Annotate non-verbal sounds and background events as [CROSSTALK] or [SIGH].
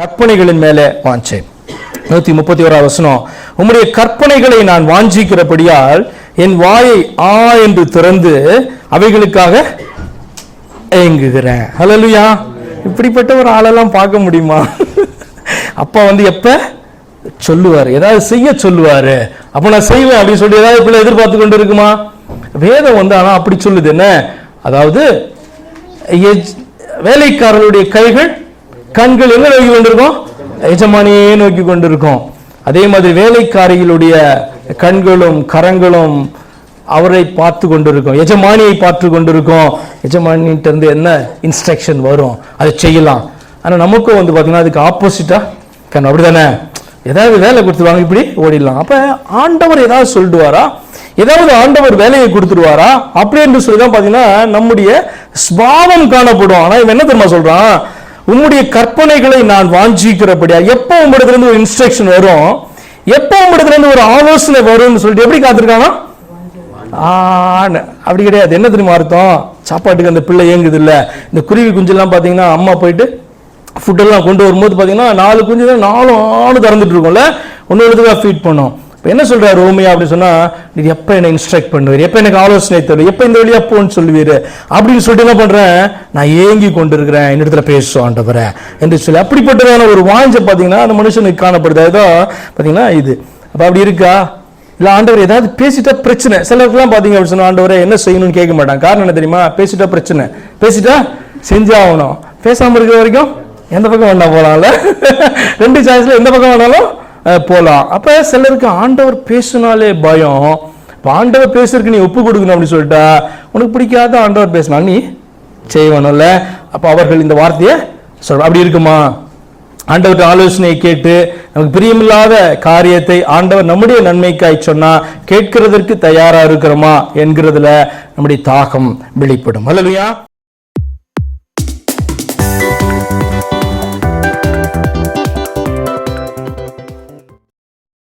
கற்பனைகளின் மேலே வாஞ்சேன். நூத்தி முப்பத்தி ஓராவது வசனம் உம்முடைய கற்பனைகளை நான் வாஞ்சிக்கிறபடியால் என் வாயை ஆ என்று திறந்து அவைகளுக்காக ஏங்குகிறேன். ஹalleluya. இப்படிப்பட்ட ஒரு ஆளெல்லாம் பார்க்க முடியுமா? அப்பா வந்து எப்ப? சொல்லுவார். ஏதாவது செய்ய சொல்லுவாரு. அப்ப நான் செய்வேன் அப்படின்னு சொல்லி ஏதாவது பிள்ளை எதிர்பார்த்து கொண்டு இருக்குமா வேதம் வந்து ஆனா அப்படி சொல்லுது. என்ன? அதாவது வேலைக்காரர்களுடைய கைகள் கண்கள் எங்க நோக்கி கொண்டிருக்கும்? எஜமானியே நோக்கி கொண்டிருக்கும். அதே மாதிரி வேலைக்காரிகளுடைய கண்களும் கரங்களும் அவரை பார்த்து கொண்டிருக்கும். எஜமானியை பார்த்து கொண்டிருக்கும். எஜமானிட்ட இருந்து என்ன இன்ஸ்ட்ரக்ஷன் வரும்? அதை செய்யலாம். ஆனால் நமக்கும் வந்து பார்த்தீங்கன்னா அதுக்கு ஆப்போசிட்டா கண் அப்படிதானே? ஏதாவது வேலை கொடுத்துருவாங்க இப்படி ஓடிடலாம். அப்ப ஆண்டவர் ஏதாவது சொல்லிடுவாரா ஏதாவது ஆண்டவர் வேலையை கொடுத்துருவாரா? அப்படி என்று சொல்லி தான் பார்த்தீங்கன்னா நம்முடைய ஸ்பாவம் காணப்படும். ஆனால் இவன் என்ன தெரியுமா சொல்றான்? உம்முடைய கற்பனைகளை நான் வாஞ்சிக்கிறபடியா எப்போ உம்மிடத்துல ஒரு இன்ஸ்ட்ரக்ஷன் வரும்? எப்போ உம்மிடத்துல ஒரு ஆலோசனை வரும்னு சொல்லிட்டு எப்படி காத்திருக்கானா? அப்படி கிடையாது. என்ன தெரியுமா அர்த்தம்? சாப்பாட்டுக்கு அந்த பிள்ளை இயங்குது இல்லை. இந்த குருவி குஞ்செல்லாம் பார்த்தீங்கன்னா அம்மா போயிட்டு ஃபுட்டெல்லாம் கொண்டு வரும்போது பார்த்தீங்கன்னா நாலு குஞ்சு தான் நாலு ஆணு திறந்துட்டு இருக்கோம்ல. ஒன்று ஒன்றுக்காக ஃபீட் பண்ணும். இப்போ என்ன சொல்கிறார் ரோமியா அப்படி சொன்னால் நீ எப்போ என்ன இன்ஸ்ட்ரக்ட் பண்ணுவீர்? எப்போ எனக்கு ஆலோசனை தருவீர்? எப்போ இந்த வழியா போன்னு சொல்லுவீர்? அப்படின்னு சொல்லிட்டு என்ன பண்ணுறேன் நான் ஏங்கி கொண்டிருக்கிறேன் என்னிடத்துல பேசும் ஆண்டவரே என்று சொல்லி அப்படிப்பட்டதான ஒரு வாஞ்ச பார்த்தீங்கன்னா அந்த மனுஷனுக்கு காணப்படுது. அதுதான் பார்த்தீங்கன்னா இது. அப்போ அப்படி இருக்கா? இல்லை ஆண்டவர் ஏதாவது பேசிட்டா பிரச்சனை. சிலருக்குலாம் பார்த்தீங்க அப்படி சொன்னால் ஆண்டவரே என்ன செய்யணும்னு கேட்க மாட்டாங்க. காரணம் என்ன தெரியுமா? பேசிட்டா பிரச்சனை. பேசிட்டா செஞ்சாகணும். பேசாமல் இருக்கிற வரைக்கும் எந்த பக்கம் வேணா போகலாம்ல [LAUGHS] ரெண்டு சாய்ஸில் எந்த பக்கம் வேணாலும் போகலாம் அப்போ சிலருக்கு ஆண்டவர் பேசினாலே பயம். இப்போ ஆண்டவர் பேசுறதுக்கு நீ ஒப்பு கொடுக்கணும் அப்படின்னு சொல்லிட்டா உனக்கு பிடிக்காத ஆண்டவர் பேசினா நீ செய்வனும்ல அப்போ அவர்கள் இந்த வார்த்தையை சொல்ற அப்படி இருக்குமா? ஆண்டவர்கிட்ட ஆலோசனையை கேட்டு நமக்கு பிரியமில்லாத காரியத்தை ஆண்டவர் நம்முடைய நன்மைக்காய் சொன்னால் கேட்கிறதற்கு தயாராக இருக்கிறோமா என்கிறதுல நம்முடைய தாகம் வெளிப்படும். அல்லையா